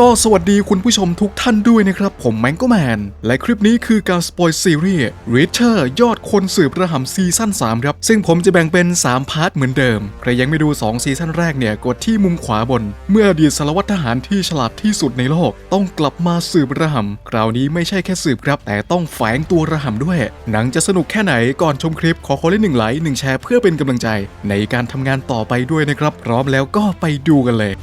ก็สวัสดีคุณผู้ชมทุกท่านด้วยนะครับ ผมแมงโกแมน และคลิปนี้คือการสปอยซีรีส์ Reacher ยอดคนสืบระหำซีซั่น3ครับ ซึ่งผมจะแบ่งเป็น 3 พาร์ทเหมือนเดิม ใครยังไม่ดู 2 ซีซั่นแรกเนี่ย กดที่มุมขวาบน เมื่ออดีตสารวัตรทหารที่ฉลาดที่สุดในโลก ต้องกลับมาสืบระหำคราวนี้ไม่ใช่แค่สืบครับ แต่ต้องแฝงตัวระหำด้วย หนังจะสนุกแค่ไหนก่อนชมคลิปขอคนละหนึ่งไลค์หนึ่งแชร์เพื่อเป็นกำลังใจ ในการทำงานต่อไปด้วยนะครับพร้อมแล้วก็ไปดูกันเลย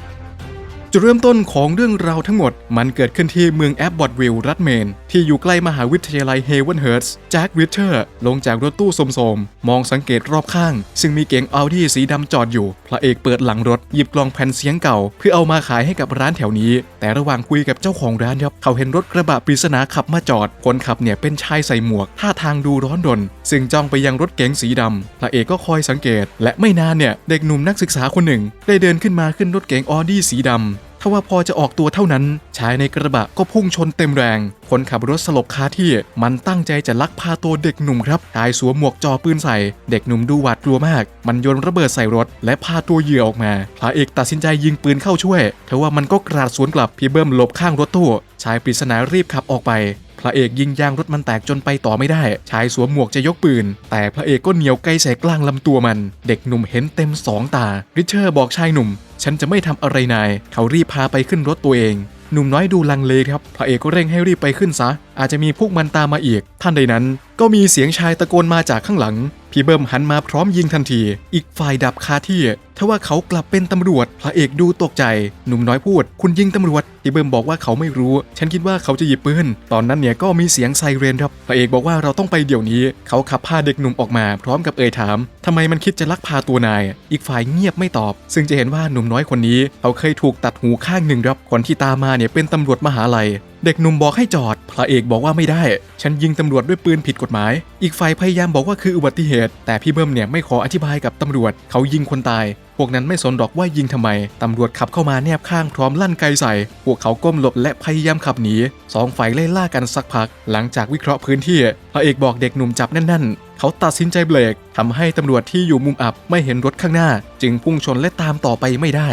จุดเริ่มต้นของเรื่องราวทั้งหมด มันเกิดขึ้นที่เมืองแอบบอดวิลล์รัฐเมน ที่อยู่ใกล้มหาวิทยาลัยเฮเวนเฮิร์ตส์แจ็คริเชอร์ลงจากรถตู้สมๆ มองสังเกตรอบข้าง ซึ่งมีเก๋งอัลดี้สีดำจอดอยู่ พระเอกเปิดหลังรถ หยิบกล่องแผ่นเสียงเก่า เพื่อเอามาขายให้กับร้านแถวนี้ แต่ระหว่างคุยกับเจ้าของร้านครับเขาเห็นรถกระบะปริศนาขับมาจอดคนขับเนี่ยเป็นชายใส่หมวกท่าทางดูร้อนรนซึ่งจ้องไปยังรถเก๋งสีดำพระเอกก็คอยสังเกต และไม่นานเนี่ยเด็กหนุ่มนักศึกษาคนหนึ่ง ได้เดินขึ้นมาขึ้นรถเก๋งออดี้สีดำ ทว่าพอจะออกตัวเท่านั้น ชายในกระบะก็พุ่งชนเต็มแรง คนขับรถสลบคาที่ มันตั้งใจจะลักพาตัวเด็กหนุ่มครับชายสวมหมวกจอปืนใส่ เด็กหนุ่มดูหวาดกลัวมาก มันโยนระเบิดใส่รถ และพาตัวเหยื่อออกมาพระเอกตัดสินใจยิงปืนเข้าช่วยทว่ามันก็กราดสวนกลับพี่เบิ้มหลบข้างรถตู้ชายปริศนารีบขับออกไปพระเอกยิงยางรถมันแตกจนไปต่อไม่ได้ ชายสวมหมวกจะยกปืน แต่พระเอกก็เหนียวไกลใส่กลางลำตัวมัน เด็กหนุ่มเห็นเต็มสองตา ริชเชอร์บอกชายหนุ่ม ฉันจะไม่ทำอะไรนาย เขารีบพาไปขึ้นรถตัวเอง หนุ่มน้อยดูลังเลครับ พระเอกก็เร่งให้รีบไปขึ้นซะอาจจะมีพวกมันตามมาอีก ท่านใดนั้น ก็มีเสียงชายตะโกนมาจากข้างหลัง พี่เบิ้มหันมาพร้อมยิงทันที อีกฝ่ายดับคาที่ทว่าเขากลับเป็นตำรวจ พระเอกดูตกใจ หนุ่มน้อยพูด คุณยิงตำรวจ พี่เบิ้มบอกว่าเขาไม่รู้ ฉันคิดว่าเขาจะหยิบปืน ตอนนั้นเนี่ยก็มีเสียงไซเรนครับ พระเอกบอกว่าเราต้องไปเดี๋ยวนี้ เขาขับพาเด็กหนุ่มออกมา พร้อมกับเอ่ยถามทำไมมันคิดจะลักพาตัวนาย อีกฝ่ายเงียบไม่ตอบ ซึ่งจะเห็นว่าหนุ่มน้อยคนนี้ เขาเคยถูกตัดหูข้างหนึ่งครับ คนที่ตามมาเนี่ยเป็นตำรวจมหาลัย เด็กหนุ่มบอกให้จอด พระเอกบอกว่าไม่ได้ ฉันยิงตำรวจด้วยปืนผิดกฎหมาย อีกฝ่ายพยายามบอกว่าคืออุบัติเหตุ แต่พี่เบิ้มเนี่ยไม่ขออธิบายกับตำรวจ เขายิงคนตาย พวกนั้นไม่สนดอกว่ายิงทำไม ตำรวจขับเข้ามาแนบข้างพร้อมลั่นไกใส่ พวกเขาก้มหลบและพยายามขับหนีสองฝ่ายไล่ล่ากันสักพัก หลังจากวิเคราะห์พื้นที่ พระเอกบอกเด็กหนุ่มจับแน่นๆ เขาตัดสินใจเบรกทำให้ตำรวจที่อยู่มุมอับไม่เห็นรถข้างหน้า จึงพุ่งชนและตามต่อไปไม่ได้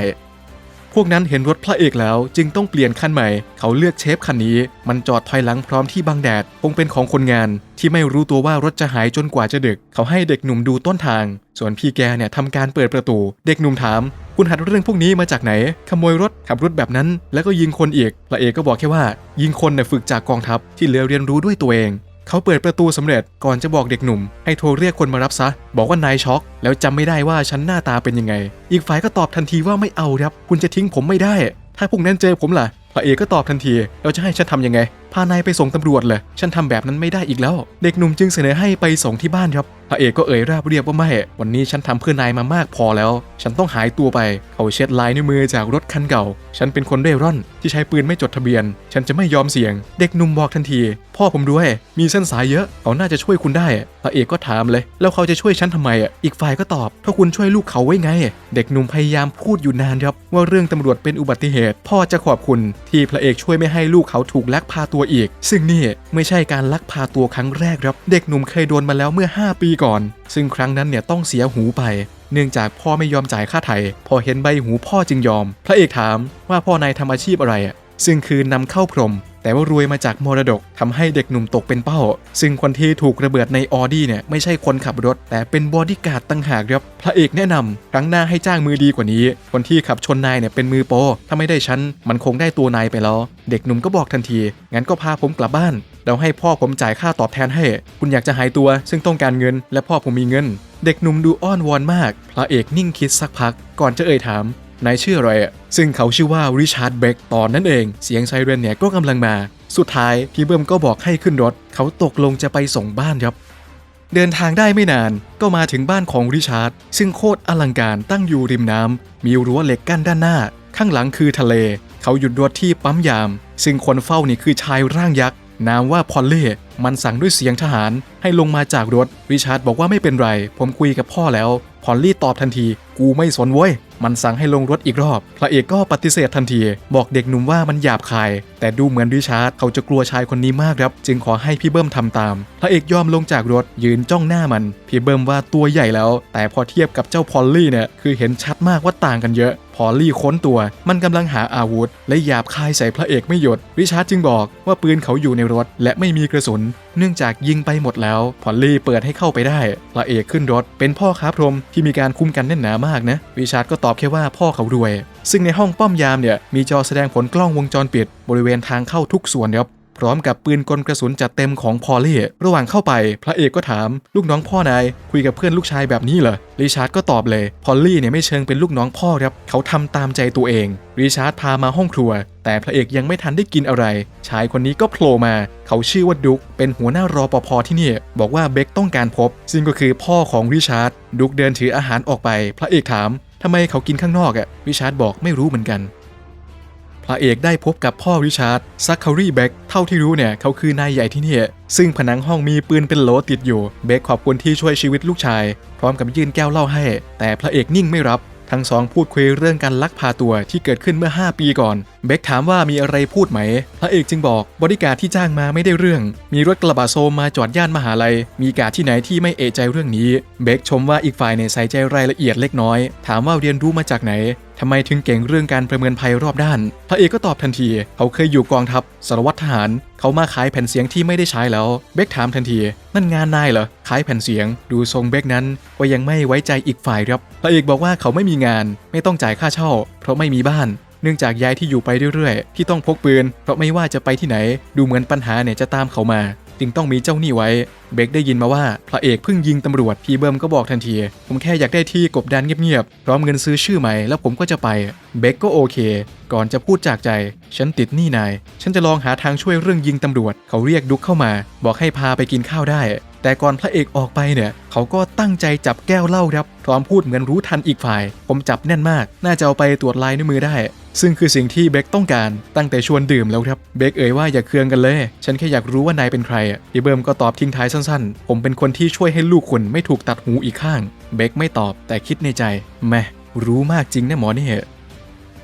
พวกนั้นเห็นรถพระเอกแล้วจึงต้องเปลี่ยนคันใหม่ เขาเลือกเชฟคันนี้ มันจอดถอยหลังพร้อมที่บังแดด คงเป็นของคนงาน ที่ไม่รู้ตัวว่ารถจะหายจนกว่าจะดึก เขาให้เด็กหนุ่มดูต้นทาง ส่วนพี่แกเนี่ยทำการเปิดประตู เด็กหนุ่มถาม คุณหัดเรื่องพวกนี้มาจากไหน ขโมยรถขับรถแบบนั้น แล้วก็ยิงคนอีกพระเอกก็บอกแค่ว่า ยิงคนเนี่ยฝึกจากกองทัพที่เหลือเรียนรู้ด้วยตัวเอง เขาเปิดประตูสำเร็จก่อนจะบอกเด็กหนุ่ม ให้โทรเรียกคนมารับซะ บอกว่านายช็อก แล้วจำไม่ได้ว่าฉันหน้าตาเป็นยังไง อีกฝ่ายก็ตอบทันทีว่าไม่เอาครับ คุณจะทิ้งผมไม่ได้ ถ้าพวกนั้นเจอผมล่ะพระเอกก็ตอบทันที แล้วจะให้ฉันทำยังไง พานายไปส่งตำรวจเลยฉันทำแบบนั้นไม่ได้อีกแล้ว เด็กหนุ่มจึงเสนอให้ไปส่งที่บ้านครับพระเอกก็เอ่ยราบเรียบว่าไม่ วันนี้ฉันทำเพื่อนายมามากพอแล้ว ฉันต้องหายตัวไป เขาเช็ดลายนิ้วมือจากรถคันเก่า ฉันเป็นคนเร่ร่อนที่ใช้ปืนไม่จดทะเบียน ฉันจะไม่ยอมเสี่ยง เด็กหนุ่มบอกทันที พ่อผมด้วย มีเส้นสายเยอะ เขาน่าจะช่วยคุณได้ พระเอกก็ถามเลย แล้วเขาจะช่วยฉันทำไมอะ อีกฝ่ายก็ตอบ ถ้าคุณช่วยลูกเขาไว้ไง เด็กหนุ่มพยายามพูดอยู่นานครับว่าเรื่องตำรวจเป็นอุบัติเหตุ พ่อจะขอบคุณ ที่พระเอกช่วยไม่ให้ลูกเขาถูกลักพาตัวอีก ซึ่งนี่ไม่ใช่การลักพาตัวครั้งแรกครับ เด็กหนุ่มเคยโดนมาแล้วเมื่อ 5 ปีก่อน ซึ่งครั้งนั้นเนี่ยต้องเสียหูไป เนื่องจากพ่อไม่ยอมจ่ายค่าไถ่พอเห็นใบหูพ่อจึงยอม พระเอกถามว่าพ่อนายทำอาชีพอะไรอะซึ่งคือนำเข้าพรม แต่ว่ารวยมาจากมรดกทำให้เด็กหนุ่มตกเป็นเป้า ซึ่งคนที่ถูกระเบิดในออดี้เนี่ยไม่ใช่คนขับรถ แต่เป็นบอดี้การ์ดตั้งหากครับพระเอกแนะนำครั้งหน้าให้จ้างมือดีกว่านี้ คนที่ขับชนนายเนี่ยเป็นมือโป ถ้าไม่ได้ฉันมันคงได้ตัวนายไปแล้ว เด็กหนุ่มก็บอกทันที งั้นก็พาผมกลับบ้านแล้วให้พ่อผมจ่ายค่าตอบแทนให้ คุณอยากจะหายตัว ซึ่งต้องการเงิน และพ่อผมมีเงิน เด็กหนุ่มดูอ้อนวอนมาก พระเอกนิ่งคิดสักพัก ก่อนจะเอ่ยถาม นายชื่ออะไรอะซึ่งเขาชื่อว่าริชาร์ดเบคตอนนั้นเอง เสียงไซเรนเนี่ยก็กำลังมา สุดท้ายพี่เบิ้มก็บอกให้ขึ้นรถ เขาตกลงจะไปส่งบ้านครับ เดินทางได้ไม่นานก็มาถึงบ้านของริชาร์ดซึ่งโคตรอลังการตั้งอยู่ริมน้ำมีรั้วเหล็กกั้นด้านหน้า ข้างหลังคือทะเล เขาหยุดรถที่ปั๊มยาม ซึ่งคนเฝ้านี่คือชายร่างยักษ์นามว่าพอลเล่มันสั่งด้วยเสียงทหารให้ลงมาจากรถริชาร์ดบอกว่าไม่เป็นไร ผมคุยกับพ่อแล้วพอลลี่ตอบทันที กูไม่สนเว้ย มันสั่งให้ลงรถอีกรอบ พระเอกก็ปฏิเสธทันที บอกเด็กหนุ่มว่ามันหยาบคาย แต่ดูเหมือนริชาร์ดเขาจะกลัวชายคนนี้มากครับ จึงขอให้พี่เบิ้มทำตาม พระเอกยอมลงจากรถยืนจ้องหน้ามัน พี่เบิ้มว่าตัวใหญ่แล้ว แต่พอเทียบกับเจ้าพอลลี่เนี่ยคือเห็นชัดมากว่าต่างกันเยอะ อลลี่ค้นตัว มันกำลังหาอาวุธ และหยาบคายใส่พระเอกไม่หยุด ริชาร์ดจึงบอกว่าปืนเขาอยู่ในรถและไม่มีกระสุน เนื่องจากยิงไปหมดแล้ว พอลลี่เปิดให้เข้าไปได้ พระเอกขึ้นรถ เป็นพ่อค้าพรมที่มีการคุ้มกันแน่นหนามากนะ ริชาร์ดก็ตอบแค่ว่าพ่อเขารวย ซึ่งในห้องป้อมยามเนี่ยมีจอแสดงผลกล้องวงจรปิด บริเวณทางเข้าทุกส่วนครับ พร้อมกับปืนกลกระสุนจัดเต็มของพอลลี่ระหว่างเข้าไป พระเอกก็ถาม ลูกน้องพ่อนายคุยกับเพื่อนลูกชายแบบนี้เหรอริชาร์ดก็ตอบเลย พอลลี่เนี่ยไม่เชิงเป็นลูกน้องพ่อครับ เขาทำตามใจตัวเองริชาร์ดพามาห้องครัว แต่พระเอกยังไม่ทันได้กินอะไร ชายคนนี้ก็โผล่มา เขาชื่อว่าดุกเป็นหัวหน้ารอปภที่นี่ บอกว่าเบคต้องการพบ ซึ่งก็คือพ่อของริชาร์ดดุกเดินถืออาหารออกไป พระเอกถามทำไมเขากินข้างนอกอะริชาร์ดบอกไม่รู้เหมือนกัน พระเอกได้พบกับพ่อริชาร์ดซักคารีเบคเท่าที่รู้เนี่ยเขาคือนายใหญ่ที่นี่ ซึ่งผนังห้องมีปืนเป็นโหลติดอยู่ เบคขอบคุณที่ช่วยชีวิตลูกชาย พร้อมกับยื่นแก้วเหล้าให้ แต่พระเอกนิ่งไม่รับทั้งสองพูดคุยเรื่องการลักพาตัวที่เกิดขึ้นเมื่อ 5 ปีก่อน เบคถามว่ามีอะไรพูดไหม พระเอกจึงบอกบริการที่จ้างมาไม่ได้เรื่อง มีรถกระบะโซมมาจอดย่านมหาลัย มีการที่ไหนที่ไม่เอะใจเรื่องนี้ เบคชมว่าอีกฝ่ายเนี่ยใส่ใจรายละเอียดเล็กน้อย ถามว่าเรียนรู้มาจากไหน ทำไมถึงเก่งเรื่องการประเมินภัยรอบด้าน พระเอกก็ตอบทันที เขาเคยอยู่กองทัพสารวัตรทหาร เขามาขายแผ่นเสียงที่ไม่ได้ใช้แล้ว เบคถามทันที นั่นงานนายเหรอ ขายแผ่นเสียง ดูทรงเบคนั้นก็ยังไม่ไว้ใจอีกฝ่ายครับ พระเอกบอกว่าเขาไม่มีงาน ไม่ต้องจ่ายค่าเช่า เพราะไม่มีบ้านเนื่องจากย้ายที่อยู่ไปเรื่อยๆ ที่ต้องพกปืน เพราะไม่ว่าจะไปที่ไหน ดูเหมือนปัญหาเนี่ยจะตามเขามา จึงต้องมีเจ้าหนี้ไว้ เบคได้ยินมาว่าพระเอกเพิ่งยิงตำรวจพี่เบิร์มก็บอกทันที ผมแค่อยากได้ที่กบดานเงียบๆพร้อมเงินซื้อชื่อใหม่แล้วผมก็จะไปเบคก็โอเค ก่อนจะพูดจากใจ ฉันติดหนี้นาย ฉันจะลองหาทางช่วยเรื่องยิงตำรวจ เขาเรียกดุกเข้ามา บอกให้พาไปกินข้าวได้ แต่ก่อนพระเอกออกไปเนี่ย เขาก็ตั้งใจจับแก้วเหล้าครับพร้อมพูดเหมือนรู้ทันอีกฝ่าย ผมจับแน่นมาก น่าจะเอาไปตรวจลายนิ้วมือได้ ซึ่งคือสิ่งที่เบคต้องการตั้งแต่ชวนดื่มแล้วครับเบคเอ่ยว่าอย่าเคืองกันเลย ฉันแค่อยากรู้ว่านายเป็นใครอะพี่เบิร์มก็ตอบทิ้งท้ายสันๆ ผมเป็นคนที่ช่วยให้ลูกคุณไม่ถูกตัดหูอีกข้าง เบคไม่ตอบแต่คิดในใจ แม่รู้มากจริงนะหมอนี่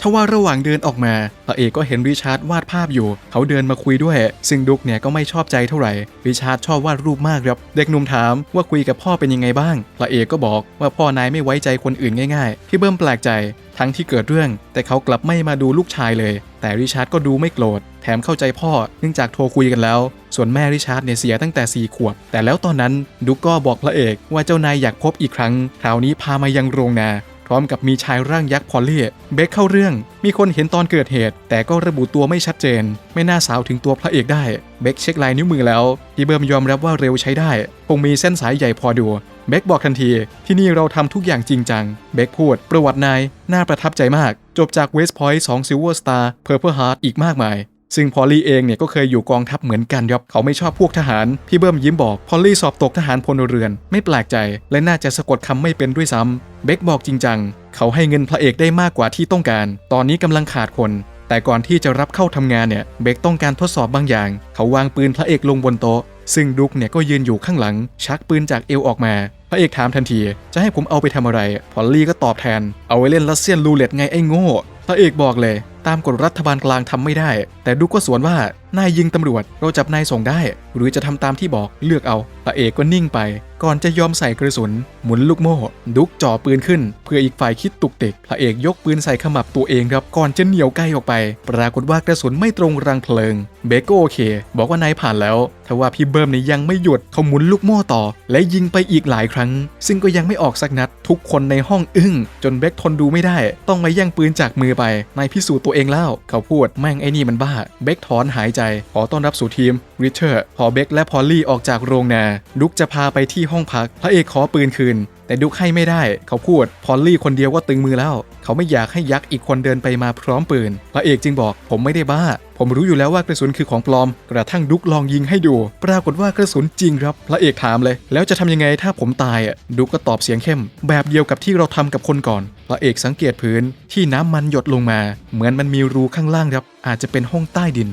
ทว่าระหว่างเดินออกมาพระเอกก็เห็นริชาร์ดวาดภาพอยู่ เขาเดินมาคุยด้วย ซึ่งดุกเนี่ยก็ไม่ชอบใจเท่าไหร่ริชาร์ดชอบวาดรูปมากครับเด็กหนุ่มถามว่าคุยกับพ่อเป็นยังไงบ้างพระเอกก็บอกว่าพ่อนายไม่ไว้ใจคนอื่นง่ายๆพี่เบิ้มแปลกใจ ทั้งที่เกิดเรื่อง แต่เขากลับไม่มาดูลูกชายเลย แต่ริชาร์ดก็ดูไม่โกรธแถมเข้าใจพ่อเนื่องจากโทรคุยกันแล้ว ส่วนแม่ริชาร์ดเนี่ยเสียตั้งแต่ 4 ขวบ แต่แล้วตอนนั้นดุกก็บอกพระเอกว่าเจ้านายอยากพบอีกครั้งคราวนี้พามายังโรงนา พร้อมกับมีชายร่างยักษ์พอลลี่เบคเข้าเรื่อง มีคนเห็นตอนเกิดเหตุ แต่ก็ระบุตัวไม่ชัดเจน ไม่น่าสาวถึงตัวพระเอกได้ เบคเช็คลายนิ้วมือแล้วพี่เบิร์มยอมรับว่าเร็วใช้ได้ คงมีเส้นสายใหญ่พอดู เบคบอกทันที ที่นี่เราทำทุกอย่างจริงจัง เบคพูด ประวัตินาย น่าประทับใจมาก จบจากเวสต์พอยต์สองซิลเวอร์สตาร์เพอร์เพลฮาร์ดอีกมากมาย ซึ่งพอลลี่เองเนี่ยก็เคยอยู่กองทัพเหมือนกันครับเขาไม่ชอบพวกทหาร พี่เบิ้มยิ้มบอกพอลลี่สอบตกทหารพลเรือน ไม่แปลกใจ และน่าจะสะกดคำไม่เป็นด้วยซ้ำเบคบอกจริงจังเขาให้เงินพระเอกได้มากกว่าที่ต้องการ ตอนนี้กำลังขาดคน แต่ก่อนที่จะรับเข้าทำงานเนี่ยเบคต้องการทดสอบบางอย่าง เขาวางปืนพระเอกลงบนโต๊ะ ซึ่งดุกเนี่ยก็ยืนอยู่ข้างหลัง ชักปืนจากเอวออกมา พระเอกถามทันที จะให้ผมเอาไปทำอะไร พอลลี่ก็ตอบแทน เอาไว้เล่นรัสเซียนรูเล็ตไงไอ้โง่พระเอกบอกเลย ตามกฎรัฐบาลกลางทำไม่ได้ แต่ดูก็สวนว่า นายยิงตำรวจ เราจับนายส่งได้ หรือจะทำตามที่บอกเลือกเอาพระเอกก็นิ่งไป ก่อนจะยอมใส่กระสุน หมุนลูกโม่ดุกจ่อปืนขึ้น เพื่ออีกฝ่ายคิดตุกติกพระเอกยกปืนใส่ขมับตัวเองครับก่อนจะเหนียวใกลออกไป ปรากฏว่ากระสุนไม่ตรงรังเพลิง เบคก็โอเค บอกว่านายผ่านแล้วทว่าพี่เบิร์มเนี่ยยังไม่หยุดเขาหมุนลูกโม่ต่อ และยิงไปอีกหลายครั้ง ซึ่งก็ยังไม่ออกสักนัด ทุกคนในห้องอึ้ง จนเบคทนดูไม่ได้ ต้องมาแย่งปืนจากมือไปนายพิสูจน์ตัวเองแล้วเขาพูดแม่งไอ้นี่มันบ้า เบคถอนหายใจขอต้อนรับสู่ทีมริชเชอร์พอเบคและพอลลี่ออกจากโรงนา ดุกจะพาไปที่ห้องพัก พระเอกขอปืนคืน แต่ดุกให้ไม่ได้ เขาพูด พอลลี่คนเดียวก็ตึงมือแล้ว เขาไม่อยากให้ยักษ์อีกคนเดินไปมาพร้อมปืน พระเอกจึงบอก ผมไม่ได้บ้า ผมรู้อยู่แล้วว่ากระสุนคือของปลอม กระทั่งดุกลองยิงให้ดู ปรากฏว่ากระสุนจริงครับ พระเอกถามเลย แล้วจะทำยังไงถ้าผมตายอะ ดุกก็ตอบเสียงเข้ม แบบเดียวกับที่เราทำกับคนก่อน พระเอกสังเกตพื้นที่น้ำมันหยดลงมา เหมือนมันมีรูข้างล่างครับ อาจจะเป็นห้องใต้ดิน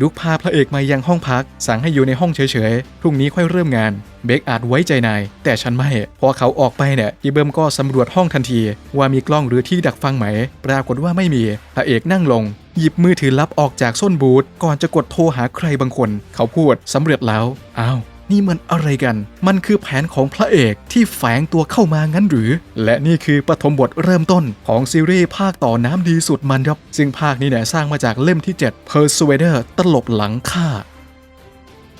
ดุกพาพระเอกมายังห้องพัก สั่งให้อยู่ในห้องเฉยๆ พรุ่งนี้ค่อยเริ่มงาน เบคอาจไว้ใจนาย แต่ฉันไม่ พอเขาออกไปเนี่ยยีเบิมก็สำรวจห้องทันที ว่ามีกล้องหรือที่ดักฟังไหม ปรากฏว่าไม่มี พระเอกนั่งลง หยิบมือถือลับออกจากส้นบูทก่อนจะกดโทรหาใครบางคน เขาพูดสำเร็จแล้ว อ้าว นี่มันอะไรกัน มันคือแผนของพระเอกที่แฝงตัวเข้ามางั้นหรือ และนี่คือปฐมบทเริ่มต้นของซีรีส์ภาคต่อน้ำดีสุดมันครับ ซึ่งภาคนี้เนี่ยสร้างมาจากเล่มที่ 7 Persuader ตลบหลังฆ่า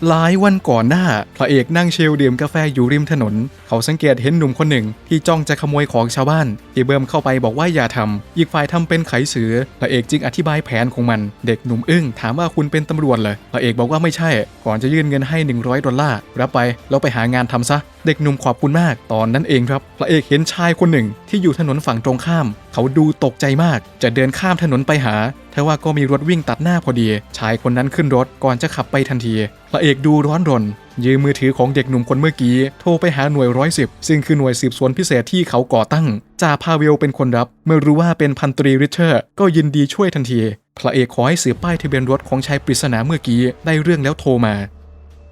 หลายวันก่อนหน้า พระเอกนั่งเชลดื่มกาแฟอยู่ริมถนน เขาสังเกตเห็นหนุ่มคนหนึ่ง ที่จ้องจะขโมยของชาวบ้านที่เบิ่มเข้าไปบอกว่าอย่าทำอีกฝ่ายทำเป็นไขสือพระเอกจึงอธิบายแผนของมัน เด็กหนุ่มอึ้งถามว่าคุณเป็นตำรวจเหรอพระเอกบอกว่าไม่ใช่ ก่อนจะยื่นเงินให้ 100 ดอลลาร์รับไปแล้วไปหางานทำซะ เด็กหนุ่มขอบคุณมาก ตอนนั้นเองครับ พระเอกเห็นชายคนหนึ่งที่อยู่ถนนฝั่งตรงข้าม เขาดูตกใจมาก จะเดินข้ามถนนไปหา ทว่าก็มีรถวิ่งตัดหน้าพอดี ชายคนนั้นขึ้นรถก่อนจะขับไปทันที พระเอกดูร้อนรน ยืมมือถือของเด็กหนุ่มคนเมื่อกี้ โทรไปหาหน่วยร้อยสิบซึ่งคือหน่วยสืบสวนพิเศษที่เขาก่อตั้ง จ่าพาเวลเป็นคนรับ เมื่อรู้ว่าเป็นพันตรีริชเชอร์ ก็ยินดีช่วยทันที พระเอกขอให้สืบป้ายทะเบียนรถของชายปริศนาเมื่อกี้ได้เรื่องแล้วโทรมา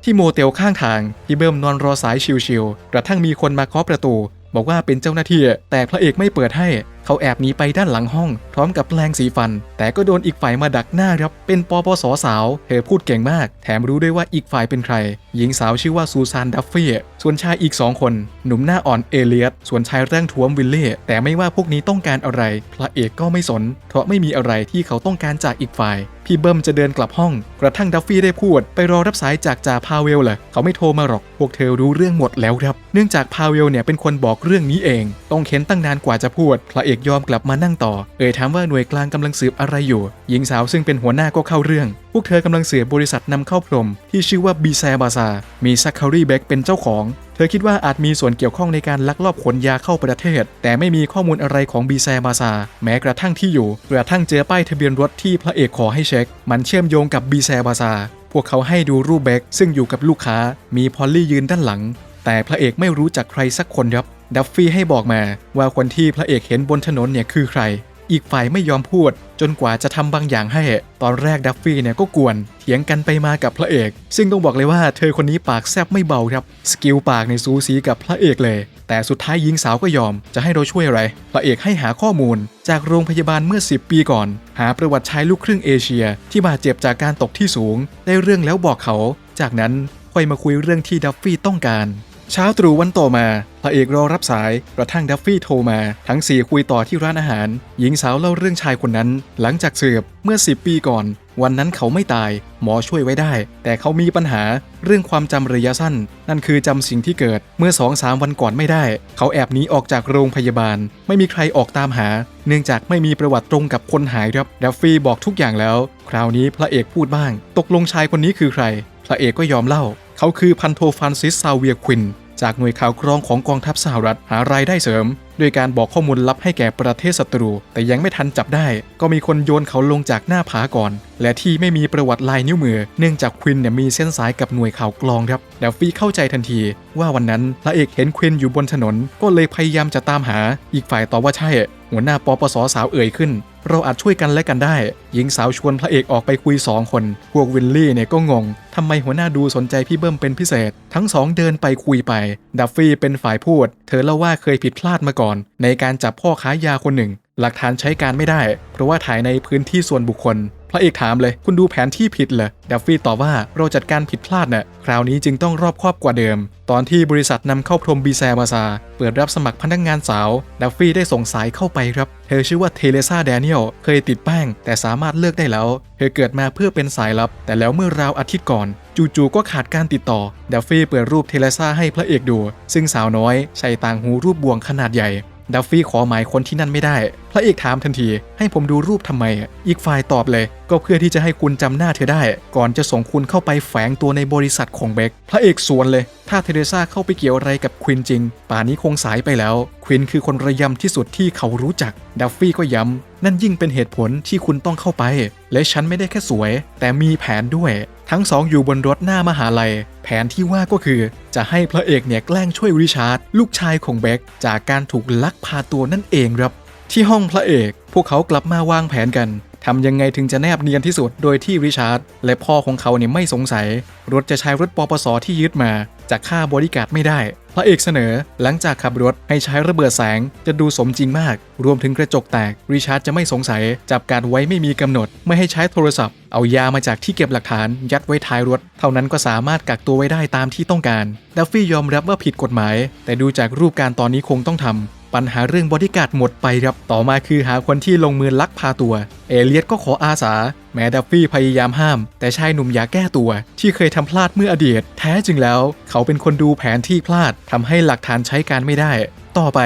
ที่โมเตลข้างทางพี่เบิ้มนอนรอสายชิวๆกระทั่งมีคนมาเคาะประตู บอกว่าเป็นเจ้าหน้าที่ แต่พระเอกไม่เปิดให้เขาแอบหนีไปด้านหลังห้อง พร้อมกับแปลงสีฟัน แต่ก็โดนอีกฝ่ายมาดักหน้าครับเป็นปปสสาว เธอพูดเก่งมาก แถมรู้ด้วยว่าอีกฝ่ายเป็นใคร หญิงสาวชื่อว่าซูซานดัฟฟี่ส่วนชายอีกสองคน หนุ่มหน้าอ่อนเอเลียตส่วนชายร่างท้วมวิลเล่แต่ไม่ว่าพวกนี้ต้องการอะไร พระเอกก็ไม่สน เพราะไม่มีอะไรที่เขาต้องการจากอีกฝ่าย พี่เบิ้มจะเดินกลับห้อง กระทั่งดัฟฟี่ได้พูด ไปรอรับสายจากจ่าพาเวลเหรอเขาไม่โทรมาหรอก พวกเธอรู้เรื่องหมดแล้วครับ เนื่องจากพาเวลเนี่ยเป็นคนบอกเรื่องนี้เอง ต้องเค้นตั้งนานกว่าจะพูดพระเเอกยอมกลับมานั่งต่อ เอ่ยถามว่าหน่วยกลางกำลังสืบอะไรอยู่ หญิงสาวซึ่งเป็นหัวหน้าก็เข้าเรื่อง พวกเธอกำลังสืบบริษัทนำเข้าพรม ที่ชื่อว่าบีแซบาซา มีซักคารีเบกเป็นเจ้าของ เธอคิดว่าอาจมีส่วนเกี่ยวข้องในการลักลอบขนยาเข้าประเทศ แต่ไม่มีข้อมูลอะไรของบีแซบาซา แม้กระทั่งที่อยู่กระทั่งเจอป้ายทะเบียนรถที่พระเอกขอให้เช็ค มันเชื่อมโยงกับบีแซบาซา พวกเขาให้ดูรูปเบกซึ่งอยู่กับลูกค้า มีพอลลี่ยืนด้านหลัง แต่พระเอกไม่รู้จักใครสักคนครับ ดัฟฟี่ให้บอกมาว่าคนที่พระเอกเห็นบนถนนเนี่ยคือใคร อีกฝ่ายไม่ยอมพูด จนกว่าจะทำบางอย่างให้ ตอนแรกดัฟฟี่เนี่ยก็กวน เถียงกันไปมากับพระเอก ซึ่งต้องบอกเลยว่าเธอคนนี้ปากแซบไม่เบาครับ สกิลปากในสูสีกับพระเอกเลย แต่สุดท้ายหญิงสาวก็ยอม จะให้เราช่วยอะไร พระเอกให้หาข้อมูล จากโรงพยาบาลเมื่อ 10 ปีก่อน หาประวัติชายลูกครึ่งเอเชีย ที่บาดเจ็บจากการตกที่สูง ได้เรื่องแล้วบอกเขา จากนั้นค่อยมาคุยเรื่องที่ดัฟฟี่ต้องการ เช้าตรู่วันต่อมาพระเอกรอรับสายกระทั่งดัฟฟี่โทรมา ทั้งสี่คุยต่อที่ร้านอาหาร หญิงสาวเล่าเรื่องชายคนนั้น หลังจากเสือบเมื่อ 10 ปีก่อน วันนั้นเขาไม่ตาย หมอช่วยไว้ได้ แต่เขามีปัญหาเรื่องความจำระยะสั้น นั่นคือจำสิ่งที่เกิดเมื่อ2-3วันก่อนไม่ได้ เขาแอบหนีออกจากโรงพยาบาล ไม่มีใครออกตามหา เนื่องจากไม่มีประวัติตรงกับคนหายครับดัฟฟี่บอกทุกอย่างแล้ว คราวนี้พระเอกพูดบ้าง ตกลงชายคนนี้คือใคร พระเอกก็ยอมเล่า เขาคือพันโทฟรานซิสซาเวียควิน จากหน่วยข่าวกรองของกองทัพสหรัฐหารายได้เสริม โดยการบอกข้อมูลลับให้แก่ประเทศศัตรู แต่ยังไม่ทันจับได้ ก็มีคนโยนเขาลงจากหน้าผาก่อน และที่ไม่มีประวัติลายนิ้วมือ เนื่องจากควินเนี่ยมีเส้นสายกับหน่วยข่าวกรองครับดัฟฟี่เข้าใจทันที ว่าวันนั้นพระเอกเห็นควินอยู่บนถนน ก็เลยพยายามจะตามหา อีกฝ่ายตอบว่าใช่ หัวหน้าปปสสาวเอ่ยขึ้นเราอาจช่วยกันและกันได้ หญิงสาวชวนพระเอกออกไปคุยสองคน พวกวิลลี่เนี่ยก็งงทำไมหัวหน้าดูสนใจพี่เบิ้มเป็นพิเศษ ทั้งสองเดินไปคุยไป ดัฟฟี่เป็นฝ่ายพูด เธอเล่าว่าเคยผิดพลาดมาก่อนในการจับพ่อค้ายาคนหนึ่ง หลักฐานใช้การไม่ได้ เพราะว่าถ่ายในพื้นที่ส่วนบุคคล พระเอกถามเลย คุณดูแผนที่ผิดเหรอดัฟฟี่ตอบว่าเราจัดการผิดพลาดน่ะคราวนี้จึงต้องรอบคอบกว่าเดิม ตอนที่บริษัทนำเข้าพรมบีแซมาซา เปิดรับสมัครพนักงงานสาว ดัฟฟี่ได้ส่งสายเข้าไปครับ เธอชื่อว่าเทเลซาแดเนียลเคยติดแป้ง แต่สามารถเลิกได้แล้ว เธอเกิดมาเพื่อเป็นสายลับ แต่แล้วเมื่อราวอาทิตย์ก่อน จู่ๆก็ขาดการติดต่อ ดัฟฟี่เปิดรูปเทเลซาให้พระเอกดู ซึ่งสาวน้อยใส่ต่างหูรูปบวงขนาดใหญ่ดัฟฟี่ขอหมายคนที่นั่นไม่ได้พระเอกถามทันที ให้ผมดูรูปทำไม อีกฝ่ายตอบเลย ก็เพื่อที่จะให้คุณจำหน้าเธอได้ ก่อนจะส่งคุณเข้าไปแฝงตัวในบริษัทของเบคพระเอกสวนเลย ถ้าเทเรซาเข้าไปเกี่ยวอะไรกับควินจริง ป่านนี้คงสายไปแล้ว ควินคือคนระยำที่สุดที่เขารู้จัก ดัฟฟี่ก็ย้ำ นั่นยิ่งเป็นเหตุผลที่คุณต้องเข้าไป และฉันไม่ได้แค่สวย แต่มีแผนด้วย ทั้งสองอยู่บนรถหน้ามหาลัย แผนที่ว่าก็คือ จะให้พระเอกเนี่ยแกล้งช่วยริชาร์ดลูกชายของเบคจากการถูกลักพาตัวนั่นเองครับ ที่ห้องพระเอก พวกเขากลับมาวางแผนกันทำยังไงถึงจะแนบเนียนที่สุด โดยที่ริชาร์ดและพ่อของเขาเนี่ยไม่สงสัย รถจะใช้รถปปสที่ยึดมา จากค่าบริการไม่ได้ พระเอกเสนอ หลังจากขับรถให้ใช้ระเบิดแสง จะดูสมจริงมาก รวมถึงกระจกแตก ริชาร์ดจะไม่สงสัย จับการไว้ไม่มีกำหนด ไม่ให้ใช้โทรศัพท์ เอายามาจากที่เก็บหลักฐาน ยัดไว้ท้ายรถ เท่านั้นก็สามารถกักตัวไว้ได้ตามที่ต้องการ ดัฟฟี่ยอมรับว่าผิดกฎหมาย แต่ดูจากรูปการตอนนี้คงต้องทำ ปัญหาเรื่องบอดี้การ์ดหมดไปครับ ต่อมาคือหาคนที่ลงมือลักพาตัว เอเลียตก็ขออาสา แม้ดัฟฟี่พยายามห้าม แต่ชายหนุ่มอยากแก้ตัว ที่เคยทำพลาดเมื่ออดีต แท้จริงแล้ว เขาเป็นคนดูแผนที่พลาดทำให้หลักฐานใช้การไม่ได้ ต่อไป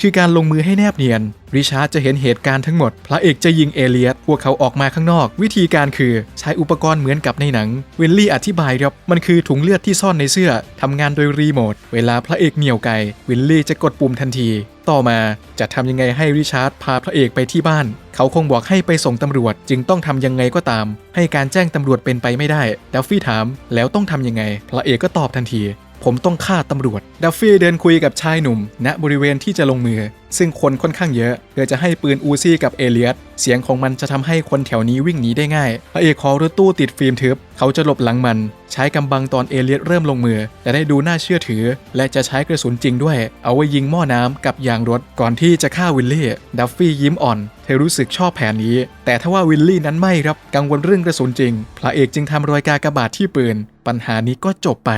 คือการลงมือให้แนบเนียน ริชาร์ดจะเห็นเหตุการณ์ทั้งหมด พระเอกจะยิงเอเลียต พวกเขาออกมาข้างนอก วิธีการคือใช้อุปกรณ์เหมือนกับในหนังวินลี่อธิบายครับ มันคือถุงเลือดที่ซ่อนในเสื้อ ทำงานโดยรีโมท เวลาพระเอกเหนี่ยวไกวินลี่จะกดปุ่มทันที ต่อมาจะทำยังไงให้ริชาร์ดพาพระเอกไปที่บ้าน เขาคงบอกให้ไปส่งตำรวจ จึงต้องทำยังไงก็ตาม ให้การแจ้งตำรวจเป็นไปไม่ได้ ดัฟฟี่ถาม แล้วต้องทำยังไง พระเอกก็ตอบทันที ผมต้องฆ่าตำรวจ ดัฟฟี่เดินคุยกับชายหนุ่ม ณบริเวณที่จะลงมือ ซึ่งคนค่อนข้างเยอะเพื่อจะให้ปืนอูซี่กับเอเลียตเสียงของมันจะทำให้คนแถวนี้วิ่งหนีได้ง่ายพระเอกขอรถตู้ติดฟิล์มทึบ เขาจะหลบหลังมัน ใช้กำบังตอนเอเลียตเริ่มลงมือ จะได้ดูน่าเชื่อถือ และจะใช้กระสุนจริงด้วย เอาไว้ยิงหม้อน้ำกับยางรถก่อนที่จะฆ่าวิลลี่ดัฟฟี่ยิ้มอ่อน เธอรู้สึกชอบแผนนี้ แต่ถ้าว่าวิลลี่นั้นไม่ครับกังวลเรื่องกระสุนจริง พระเอกจึงทำรอยกากระบาทที่ปืน ปัญหานี้ก็จบไป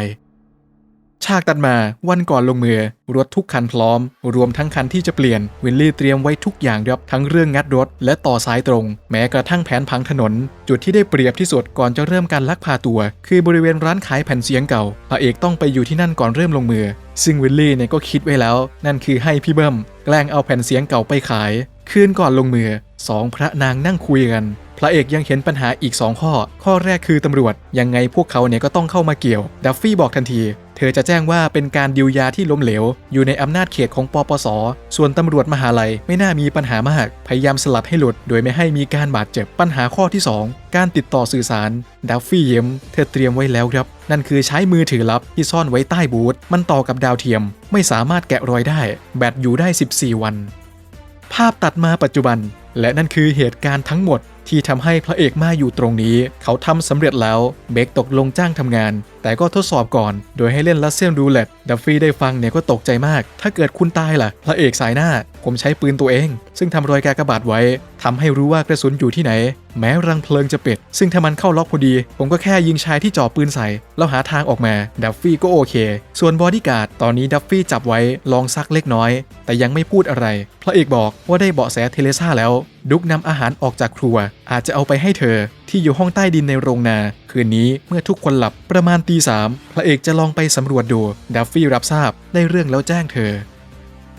ฉากตัดมาวันก่อนลงมือ รถทุกคันพร้อม รวมทั้งคันที่จะเปลี่ยน วินลี่เตรียมไว้ทุกอย่างครับทั้งเรื่องงัดรถ และต่อสายตรง แม้กระทั่งแผนพังถนน จุดที่ได้เปรียบที่สุดก่อนจะเริ่มการลักพาตัว คือบริเวณร้านขายแผ่นเสียงเก่าพระเอกต้องไปอยู่ที่นั่นก่อนเริ่มลงมือ ซึ่งวินลี่เนี่ยก็คิดไว้แล้ว นั่นคือให้พี่เบิ้มแกล้งเอาแผ่นเสียงเก่าไปขาย คืนก่อนลงมือสองพระนางนั่งคุยกัน พระเอกยังเห็นปัญหาอีก 2 ข้อ ข้อแรกคือตำรวจ ยังไงพวกเขาเนี่ยก็ต้องเข้ามาเกี่ยว ดัฟฟี่บอกทันที เธอจะแจ้งว่าเป็นการดิวยาที่ล้มเหลว อยู่ในอำนาจเขตของปปส ส่วนตำรวจมหาลัยไม่น่ามีปัญหามาก พยายามสลัดให้หลุด โดยไม่ให้มีการบาดเจ็บ ปัญหาข้อที่ 2 การติดต่อสื่อสาร ดัฟฟี่ยิ้มเธอเตรียมไว้แล้วครับ นั่นคือใช้มือถือลับที่ซ่อนไว้ใต้บูธ มันต่อกับดาวเทียม ไม่สามารถแกะรอยได้ แบตอยู่ได้ 14 วัน ภาพตัดมาปัจจุบัน และนั่นคือเหตุการณ์ทั้งหมด ที่ทำให้พระเอกมาอยู่ตรงนี้ เขาทำสำเร็จแล้ว เบคตกลงจ้างทำงาน แต่ก็ทดสอบก่อน โดยให้เล่นลัสเซียนรูเล็ตดัฟฟี่ได้ฟังเนี่ยก็ตกใจมาก ถ้าเกิดคุณตายล่ะ พระเอกสายหน้า ผมใช้ปืนตัวเอง ซึ่งทำรอยกากบาทไว้ทำให้รู้ว่ากระสุนอยู่ที่ไหน แม้รังเพลิงจะปิด ซึ่งถ้ามันเข้าล็อกพอดี ผมก็แค่ยิงชายที่จ่อปืนใส่ แล้วหาทางออกมา ดัฟฟี่ก็โอเค ส่วนบอดี้การ์ดตอนนี้ดัฟฟี่จับไว้ลองซักเล็กน้อย แต่ยังไม่พูดอะไร พระเอกบอกว่าได้เบาะแสเทเลซ่าแล้ว ดุกนำอาหารออกจากครัว อาจจะเอาไปให้เธอ ที่อยู่ห้องใต้ดินในโรงนา คืนนี้เมื่อทุกคนหลับประมาณตีสามพระเอกจะลองไปสำรวจดู ดัฟฟี่รับทราบได้เรื่องแล้วแจ้งเธอ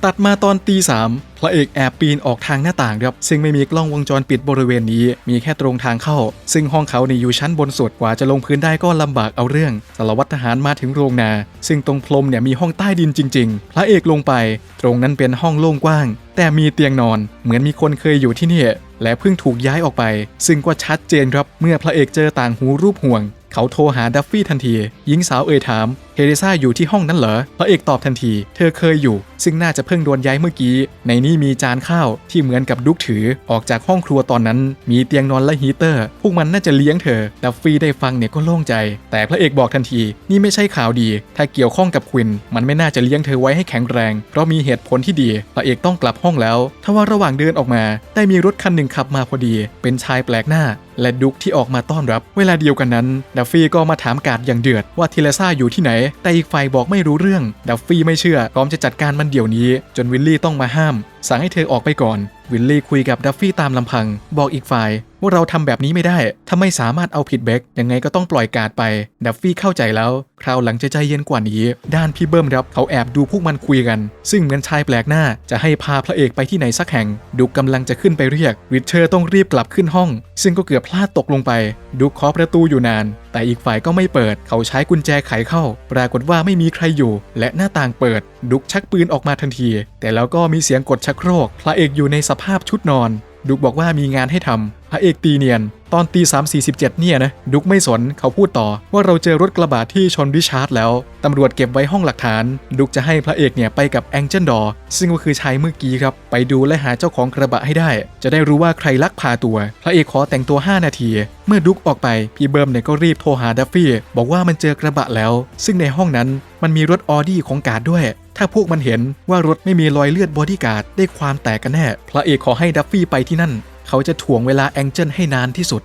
ตัดมาตอนตีสามพระเอกแอบปีนออกทางหน้าต่างครับซึ่งไม่มีกล้องวงจรปิดบริเวณนี้ มีแค่ตรงทางเข้า ซึ่งห้องเขานี่อยู่ชั้นบนสุดกว่าจะลงพื้นได้ก็ลำบากเอาเรื่องสารวัตรทหารมาถึงโรงนา ซึ่งตรงพรมเนี่ยมีห้องใต้ดินจริง ๆ พระเอกลงไป ตรงนั้นเป็นห้องโล่งกว้าง แต่มีเตียงนอน เหมือนมีคนเคยอยู่ที่นี่และเพิ่งถูกย้ายออกไป ซึ่งก็ชัดเจนครับเมื่อพระเอกเจอต่างหูรูปห่วง เขาโทรหาดัฟฟี่ทันที หญิงสาวเอ่ยถามเฮเรซ่าอยู่ที่ห้องนั้นเหรอพระเอกตอบทันที เธอเคยอยู่ ซึ่งน่าจะเพิ่งโดนย้ายเมื่อกี้ ในนี้มีจานข้าวที่เหมือนกับดุกถือออกจากห้องครัวตอนนั้น มีเตียงนอนและฮีเตอร์ พวกมันน่าจะเลี้ยงเธอดัฟฟี่ได้ฟังเนี่ยก็โล่งใจ แต่พระเอกบอกทันที นี่ไม่ใช่ข่าวดี ถ้าเกี่ยวข้องกับควิน มันไม่น่าจะเลี้ยงเธอไว้ให้แข็งแรง เพราะมีเหตุผลที่ดี พระเอกต้องกลับห้องแล้ว ทว่าระหว่างเดินออกมา ได้มีรถคันหนึ่งขับมาพอดี เป็นชายแปลกหน้าและดุกที่ออกมาต้อนรับ เวลาเดียวกันนั้น ดัฟฟี่ก็มาถามกาดอย่างเดือดว่าเทเลซ่าอยู่ที่ไหนแต่อีกฝ่ายบอกไม่รู้เรื่อง ดัฟฟี่ไม่เชื่อพร้อมจะจัดการมันเดี๋ยวนี้ จนวิลลี่ต้องมาห้าม สั่งให้เธอออกไปก่อน วิลลี่คุยกับดัฟฟี่ตามลำพัง บอกอีกฝ่าย ว่าเราทำแบบนี้ไม่ได้ ถ้าไม่สามารถเอาผิดเบคยังไงก็ต้องปล่อยการ์ดไป ดัฟฟี่เข้าใจแล้ว คราวหลังจะใจเย็นกว่านี้ ด้านพี่เบิ้มครับเขาแอบดูพวกมันคุยกัน ซึ่งเหมือนชายแปลกหน้าจะให้พาพระเอกไปที่ไหนสักแห่ง ดุกกำลังจะขึ้นไปเรียก ริชเชอร์ต้องรีบกลับขึ้นห้อง ซึ่งก็เกือบพลาดตกลงไป ดุกเคาะประตูอยู่นาน แต่อีกฝ่ายก็ไม่เปิด เขาใช้กุญแจไขเข้า ปรากฏว่าไม่มีใครอยู่ และหน้าต่างเปิด ดุกชักปืนออกมาทันที แต่แล้วก็มีเสียงกดชักโครก พระเอกอยู่ในสภาพชุดนอน ดุกบอกว่ามีงานให้ทำพระเอกตีเนียน ตอนตี3 4 7เนี่ยนะ ดุกไม่สนเขาพูดต่อ ว่าเราเจอรถกระบะที่ชนริชาร์ดแล้ว ตำรวจเก็บไว้ห้องหลักฐาน ดุกจะให้พระเอกเนี่ยไปกับแองเจิลดอซึ่งก็คือชายเมื่อกี้ครับ ไปดูและหาเจ้าของกระบะให้ได้ จะได้รู้ว่าใครลักพาตัว พระเอกขอแต่งตัว 5 นาที เมื่อดุกออกไป พี่เบิร์มเนี่ยก็รีบโทรหาดัฟฟี่บอกว่ามันเจอกระบะแล้ว ซึ่งในห้องนั้นมันมีรถออดี้ของกาดด้วย ถ้าพวกมันเห็นว่ารถไม่มีรอยเลือดบอดี้การ์ดได้ความแตกกันแน่ พระเอกขอให้ดัฟฟี่ไปที่นั่น เขาจะถ่วงเวลาแองเจิลให้นานที่สุด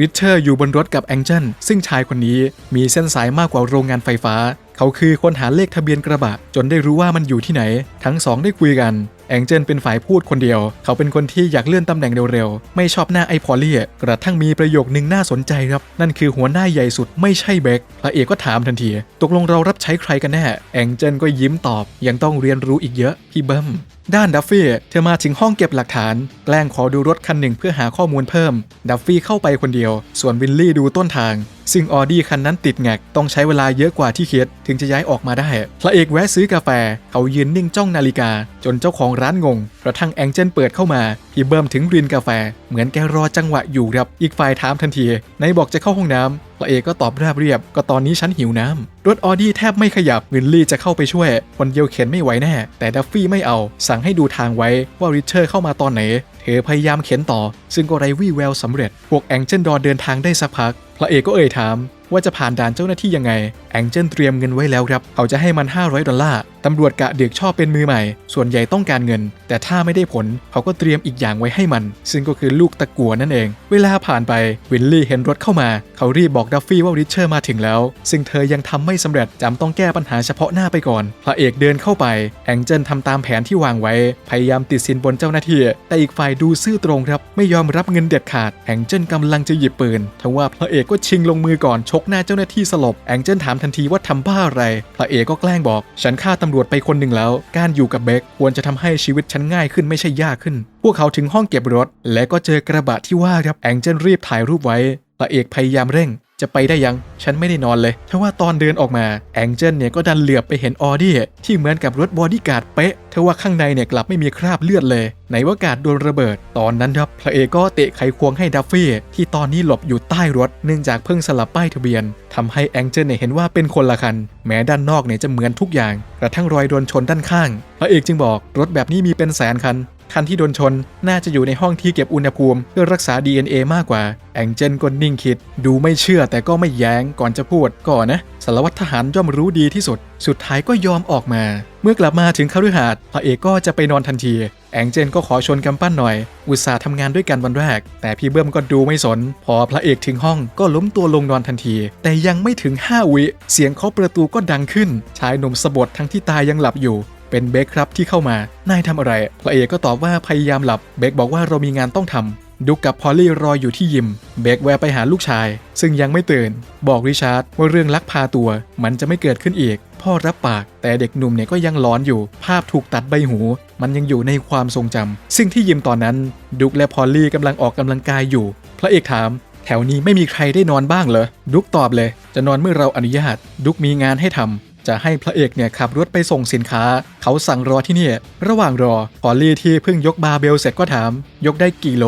ริชเชอร์อยู่บนรถกับแองเจิลซึ่งชายคนนี้มีเส้นสายมากกว่าโรงงานไฟฟ้า เขาคือคนหาเลขทะเบียนกระบะ จนได้รู้ว่ามันอยู่ที่ไหน ทั้งสองได้คุยกันแองเจิลเป็นฝ่ายพูดคนเดียว เขาเป็นคนที่อยากเลื่อนตำแหน่งเร็วๆ ไม่ชอบหน้าไอ้พอลลี่กระทั่งมีประโยคนึงน่าสนใจครับ นั่นคือหัวหน้าใหญ่สุดไม่ใช่เบคพระเอกก็ถามทันที ตกลงเรารับใช้ใครกันแน่ แองเจิลก็ยิ้มตอบ ยังต้องเรียนรู้อีกเยอะ พี่เบิ้ม ด้านดัฟฟี่เธอมาถึงห้องเก็บหลักฐาน แกล้งขอดูรถคันหนึ่งเพื่อหาข้อมูลเพิ่ม ดัฟฟี่เข้าไปคนเดียว ส่วนวิลลี่ดูต้นทางซึ่งออดี้คันนั้นติดแงกต้องใช้เวลาเยอะกว่าที่คิดถึงจะย้ายออกมาได้ พระเอกแวะซื้อกาแฟ เขายืนนิ่งจ้องนาฬิกา จนเจ้าของร้านงง กระทั่งแองเจิลเปิดเข้ามา พี่เบิ้มถึงรินกาแฟ เหมือนแกรอจังหวะอยู่ครับ อีกฝ่ายถามทันทีไหนบอกจะเข้าห้องน้ำพระเอกก็ตอบราบเรียบ ก็ตอนนี้ฉันหิวน้ำรถออดี้แทบไม่ขยับวินลี่จะเข้าไปช่วย คนเดียวเข็นไม่ไหวแน่ แต่ดัฟฟี่ไม่เอา สั่งให้ดูทางไว้ว่าริชเชอร์เข้ามาตอนไหน เธอพยายามเข็นต่อ ซึ่งก็ไร้วี่แววสำเร็จ พวกแองเจิลดอเดินทางได้สักพัก พระเอกก็เอ่ยถามว่าจะผ่านด่านเจ้าหน้าที่ยังไง แองเจิลเตรียมเงินไว้แล้วครับเขาจะให้มัน 500 ดอลลาร์ตำรวจกะเดือกชอบเป็นมือใหม่ ส่วนใหญ่ต้องการเงิน แต่ถ้าไม่ได้ผลเขาก็เตรียมอีกอย่างไว้ให้มัน ซึ่งก็คือลูกตะกัวนั่นเอง เวลาผ่านไปวินลี่เห็นรถเข้ามา เขารีบบอกดัฟฟี่ว่าริชเชอร์มาถึงแล้ว ซึ่งเธอยังทำไม่สำเร็จจำต้องแก้ปัญหาเฉพาะหน้าไปก่อนพระเอกเดินเข้าไปแองเจิลทำตามแผนที่วางไว้ พยายามติดสินบนเจ้าหน้าที่แต่อีกฝ่ายดูซื่อตรงครับ ไม่ยอมรับเงินเด็ดขาดแองเจิลกำลังจะหยิบปืนทว่าพระเอกก็ชิงลงมือก่อนชกหน้าเจ้าหน้าที่สลบแองเจิลถามทันทีว่าทำบ้าอะไรพระเอกก็แกล้งบอก ฉันฆ่าตำรวจไปคนหนึ่งแล้ว การอยู่กับเบคควรจะทำให้ชีวิตฉันง่ายขึ้นไม่ใช่ยากขึ้น พวกเขาถึงห้องเก็บรถ และก็เจอกระบะที่ว่าครับแองเจิลรีบถ่ายรูปไว้พระเอกพยายามเร่ง จะไปได้ยัง ฉันไม่ได้นอนเลยทว่าตอนเดินออกมาแองเจิลเนี่ยก็ดันเหลือบไปเห็นออดี้ที่เหมือนกับรถบอดี้การ์ดเป๊ะทว่าข้างในเนี่ยกลับไม่มีคราบเลือดเลยไหนว่ากาดโดนระเบิด ตอนนั้นครับพระเอกก็เตะไขควงให้ดัฟฟี่ที่ตอนนี้หลบอยู่ใต้รถ เนื่องจากเพิ่งสลับป้ายทะเบียนทำให้แองเจิลเนี่ยเห็นว่าเป็นคนละคัน แม้ด้านนอกเนี่ยจะเหมือนทุกอย่าง กระทั่งรอยโดนชนด้านข้าง พระเอกจึงบอกรถแบบนี้มีเป็นแสนคัน คันที่โดนชน น่าจะอยู่ในห้องที่เก็บอุณหภูมิ เพื่อรักษา DNA มากกว่า แองเจนก็นิ่งคิด ดูไม่เชื่อแต่ก็ไม่แย้งก่อนจะพูดก่อนนะสารวัตรทหารย่อมรู้ดีที่สุด สุดท้ายก็ยอมออกมา เมื่อกลับมาถึงคฤหาสน์พระเอกก็จะไปนอนทันที แองเจนก็ขอชวนกำปั้นหน่อย อุตส่าห์ทำงานด้วยกันวันแรก แต่พี่เบิ้มก็ดูไม่สน พอพระเอกถึงห้องก็ล้มตัวลงนอนทันที แต่ยังไม่ถึง 5 วิ เสียงเคาะประตูก็ดังขึ้น ชายหนุ่มสะบดทั้งที่ตายังหลับอยู่ เป็นเบคครับที่เข้ามา นายทำอะไร พระเอกก็ตอบว่าพยายามหลับ เบคบอกว่าเรามีงานต้องทำดุกกับพอลลี่รออยู่ที่ยิม เบคแวะไปหาลูกชาย ซึ่งยังไม่ตื่น บอกริชาร์ดว่าเรื่องลักพาตัว มันจะไม่เกิดขึ้นอีก พ่อรับปาก แต่เด็กหนุ่มเนี่ยก็ยังหลอนอยู่ ภาพถูกตัดใบหู มันยังอยู่ในความทรงจำซึ่งที่ยิมตอนนั้น ดุกและพอลลี่กำลังออกกำลังกายอยู่ พระเอกถาม แถวนี้ไม่มีใครได้นอนบ้างเหรอ ดุกตอบเลย จะนอนเมื่อเราอนุญาต ดุกมีงานให้ทำ จะให้พระเอกเนี่ยขับรถไปส่งสินค้า เขาสั่งรอที่นี่ ระหว่างรอพอลลี่ที่เพิ่งยกบาเบลเสร็จก็ถาม ยกได้กี่โล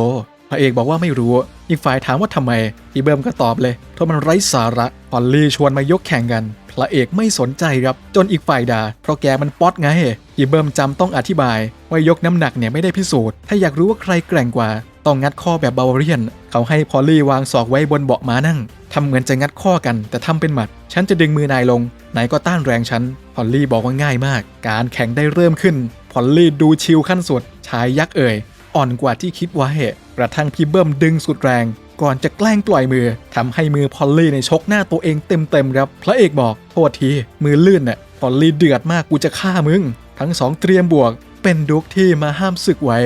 พระเอกบอกว่าไม่รู้ อีกฝ่ายถามว่าทำไมพี่เบิร์มก็ตอบเลยเพราะมันไร้สาระพอลลี่ชวนมายกแข่งกัน พระเอกไม่สนใจครับ จนอีกฝ่ายด่า เพราะแกมันป๊อตไงพี่เบิร์มจำต้องอธิบายว่ายกน้ำหนักเนี่ยไม่ได้พิสูจน์ ถ้าอยากรู้ว่าใครแกร่งกว่า ต้องงัดข้อแบบบาวาเรียน เขาให้พอลลี่วางศอกไว้บนเบาะม้านั่ง ทำเหมือนจะงัดข้อกัน แต่ทำเป็นหมัด ฉันจะดึงมือนายลง นายก็ต้านแรงฉัน พอลลี่บอกว่าง่ายมาก การแข่งได้เริ่มขึ้น พอลลี่ดูชิลขั้นสุด ชายยักษ์เอ่ย อ่อนกว่าที่คิดไว้กระทั่งพี่เบิ้มดึงสุดแรง ก่อนจะแกล้งปล่อยมือทำให้มือพอลลี่ในชกหน้าตัวเองเต็มๆครับ พระเอกบอก โทษที มือลื่นน่ะ พอลลี่เดือดมากกูจะฆ่ามึง ทั้งสองเตรียมบวก เป็นดุกที่มาห้ามศึกไว้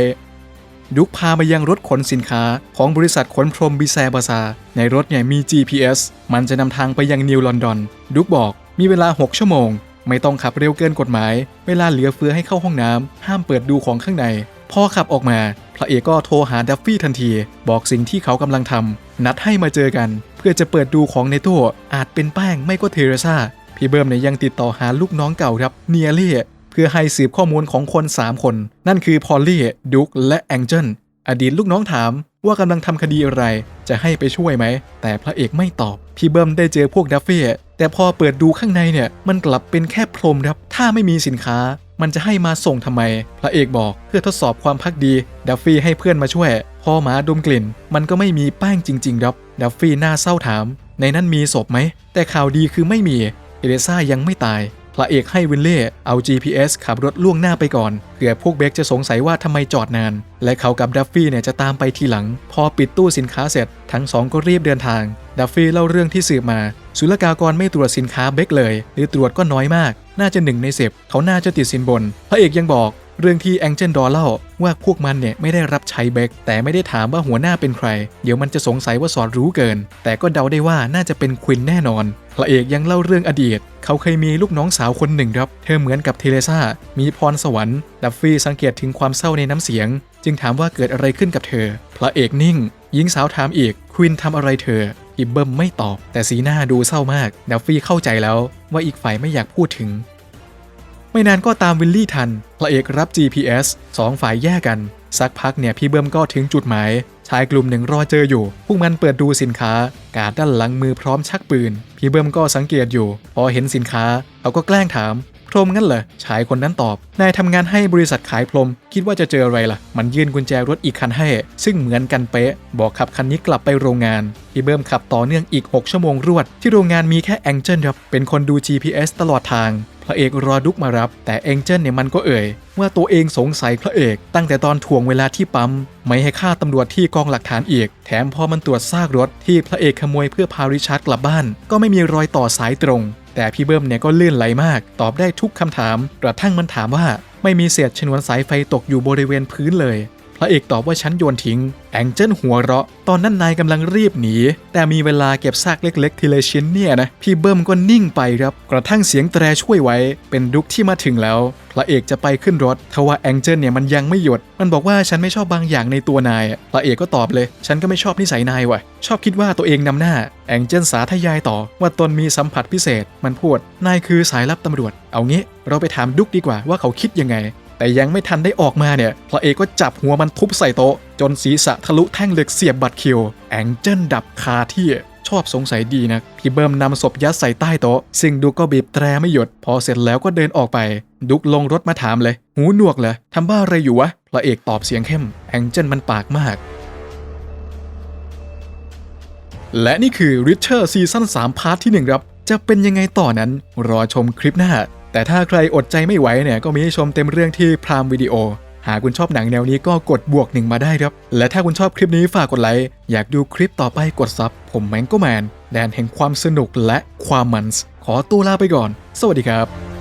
ดุกพามายังรถขนสินค้าของบริษัทขนพรมบิแซบาซา ในรถเนี่ยมี GPS มันจะนำทางไปยังนิวลอนดอน ดุกบอกมีเวลา 6 ชั่วโมง ไม่ต้องขับเร็วเกินกฎหมาย เวลาเหลือเฟือให้เข้าห้องน้ำห้ามเปิดดูของข้างใน พอขับออกมา พระเอกก็โทรหาดัฟฟี่ทันที บอกสิ่งที่เขากำลังทำนัดให้มาเจอกัน เพื่อจะเปิดดูของในตู้อาจเป็นแป้งไม่ก็เทเรซาพี่เบิร์มเนี่ยยังติดต่อหาลูกน้องเก่าครับเนียเล่ พื่อให้สืบข้อมูลของคน 3 คน นั่นคือพอลลี่ดุกและแองเจิลอดีตลูกน้องถามว่ากำลังทำคดีอะไร จะให้ไปช่วยไหม แต่พระเอกไม่ตอบ พี่เบิ้มได้เจอพวกดัฟฟี่แต่พอเปิดดูข้างในเนี่ย มันกลับเป็นแค่พรมครับ ถ้าไม่มีสินค้า มันจะให้มาส่งทำไม พระเอกบอกเพื่อทดสอบความพักดี ดัฟฟี่ให้เพื่อนมาช่วย พอหมาดมกลิ่น มันก็ไม่มีแป้งจริงๆครับ ดัฟฟี่หน้าเศร้าถาม ในนั้นมีศพไหม แต่ข่าวดีคือไม่มี เอเลซ่ายังไม่ตาย พระเอกให้วินเล่เอา GPS ขับรถล่วงหน้าไปก่อนเผื่อพวกเบคจะสงสัยว่าทำไมจอดนาน และเขากับดัฟฟี่เนี่ยจะตามไปทีหลัง พอปิดตู้สินค้าเสร็จ ทั้งสองก็รีบเดินทาง ดัฟฟี่เล่าเรื่องที่สืบมา ศุลกากรไม่ตรวจสินค้าเบคเลย หรือตรวจก็น้อยมาก น่าจะหนึ่งในสิบเขาน่าจะติดสินบน พระเอกยังบอกเรื่องที่แองเจิลดอเล่าว่าพวกมันเนี่ยไม่ได้รับใช้เบคแต่ไม่ได้ถามว่าหัวหน้าเป็นใคร เดี๋ยวมันจะสงสัยว่าสอดรู้เกิน แต่ก็เดาได้ว่าน่าจะเป็นควินแน่นอน พระเอกยังเล่าเรื่องอดีต เขาเคยมีลูกน้องสาวคนหนึ่งครับ เธอเหมือนกับเทเลซ่า มีพรสวรรค์ ดัฟฟี่สังเกตถึงความเศร้าในน้ำเสียง จึงถามว่าเกิดอะไรขึ้นกับเธอ พระเอกนิ่ง หญิงสาวถามอีก ควินทำอะไรเธออิบเบิมไม่ตอบ แต่สีหน้าดูเศร้ามาก ดัฟฟี่เข้าใจแล้วว่าอีกฝ่ายไม่อยากพูดถึง ไม่นานก็ตามวิลลี่ทัน พระเอกรับ GPS สองฝ่ายแยกกัน สักพักเนี่ยพี่เบิ้มก็ถึงจุดหมาย ชายกลุ่มหนึ่งรอเจออยู่ พวกมันเปิดดูสินค้า กาดด้านหลังมือพร้อมชักปืน พี่เบิ้มก็สังเกตอยู่ พอเห็นสินค้าเขาก็แกล้งถาม พรมงั้นเหรอ ชายคนนั้นตอบ นายทำงานให้บริษัทขายพรม คิดว่าจะเจออะไรล่ะ มันยื่นกุญแจรถอีกคันให้ ซึ่งเหมือนกันเป๊ะ บอกขับคันนี้กลับไปโรงงาน พี่เบิ้มขับต่อเนื่องอีก 6 ชั่วโมงรวด ที่โรงงานมีแค่แองเจิลครับ เป็นคนดู GPS ตลอดทาง ระเอกรอดุกมารับ แต่แองเจิลเนี่ยมันก็เอ่ยว่าตัวเองสงสัยพระเอก ตั้งแต่ตอนถ่วงเวลาที่ปั๊ม ไม่ให้ฆ่าตำรวจที่กองหลักฐานอีก แถมพอมันตรวจซากรถที่พระเอกขโมยเพื่อพาริชาร์ดกลับบ้าน ก็ไม่มีรอยต่อสายตรง แต่พี่เบิ้มเนี่ยก็ลื่นไหลมาก ตอบได้ทุกคำถามกระทั่งมันถามว่า ไม่มีเศษชนวนสายไฟตกอยู่บริเวณพื้นเลย พระเอกตอบว่าฉันโยนทิ้ง แองเจิลหัวเราะ ตอนนั้นนายกำลังรีบหนี แต่มีเวลาเก็บซากเล็กๆ ทีละชิ้นเนี่ยนะ พี่เบิ้มก็นิ่งไปครับ กระทั่งเสียงแตรช่วยไว้ เป็นดุกที่มาถึงแล้ว พระเอกจะไปขึ้นรถทว่าแองเจิลเนี่ยมันยังไม่หยุด มันบอกว่าฉันไม่ชอบบางอย่างในตัวนายอะพระเอกก็ตอบเลย ฉันก็ไม่ชอบนิสัยนายว่ะ ชอบคิดว่าตัวเองนำหน้า แองเจิลสาธยายต่อ ว่าตนมีสัมผัสพิเศษ มันพูด นายคือสายลับตำรวจ เอางี้ เราไปถามดุกดีกว่าว่าเขาคิดยังไง แต่ยังไม่ทันได้ออกมาเนี่ย พระเอกก็จับหัวมันทุบใส่โต๊ะ จนศีรษะทะลุแท่งเหล็กเสียบบัตรคิว แองเจิลดับคาที่ชอบสงสัยดีนะพี่เบิ้มนำศพยัดใส่ใต้โต๊ะ ซึ่งดุกก็บีบแตรไม่หยุด พอเสร็จแล้วก็เดินออกไป ดุกลงรถมาถามเลย หูหนวกเหรอทำบ้าอะไรอยู่วะ พระเอกตอบเสียงเข้ม แองเจิลมันปากมาก และนี่คือ Richer ซีซั่น3พาร์ทที่1ครับ จะเป็นยังไงต่อนั้น รอชมคลิปหน้า แต่ถ้าใครอดใจไม่ไหวเนี่ยก็มีให้ชมเต็มเรื่องที่พรามวิดีโอ หากคุณชอบหนังแนวนี้ก็กดบวกหนึ่งมาได้ครับ และถ้าคุณชอบคลิปนี้ฝากกดไลค์ อยากดูคลิปต่อไปกดซับ ผมแมงโกแมน แดนแห่งความสนุกและความมันส์ขอตัวลาไปก่อน สวัสดีครับ